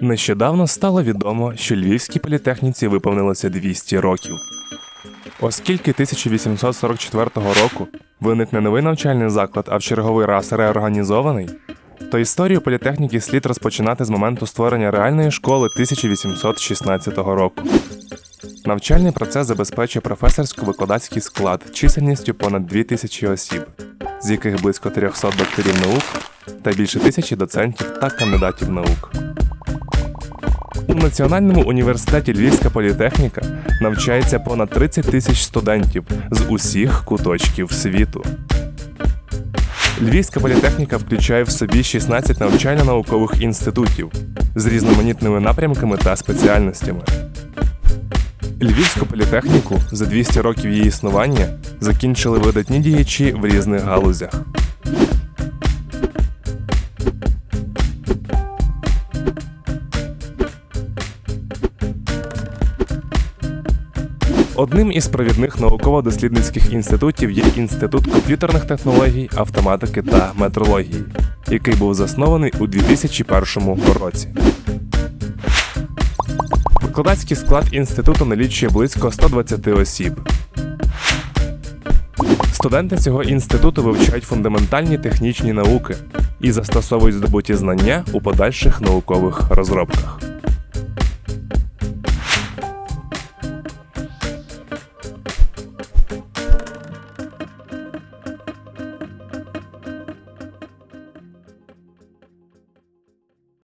Нещодавно стало відомо, що Львівській політехніці виповнилося 200 років. Оскільки 1844 року виник не новий навчальний заклад, а в черговий раз реорганізований, то історію політехніки слід розпочинати з моменту створення реальної школи 1816 року. Навчальний процес забезпечує професорсько-викладацький склад чисельністю понад 2000 осіб, з яких близько 300 докторів наук та більше тисячі доцентів та кандидатів наук. У Національному університеті Львівська політехніка навчається понад 30 тисяч студентів з усіх куточків світу. Львівська політехніка включає в собі 16 навчально-наукових інститутів з різноманітними напрямками та спеціальностями. Львівську політехніку за 200 років її існування закінчили видатні діячі в різних галузях. Одним із провідних науково-дослідницьких інститутів є Інститут комп'ютерних технологій, автоматики та метрології, який був заснований у 2001 році. Викладацький склад інституту налічує близько 120 осіб. Студенти цього інституту вивчають фундаментальні технічні науки і застосовують здобуті знання у подальших наукових розробках.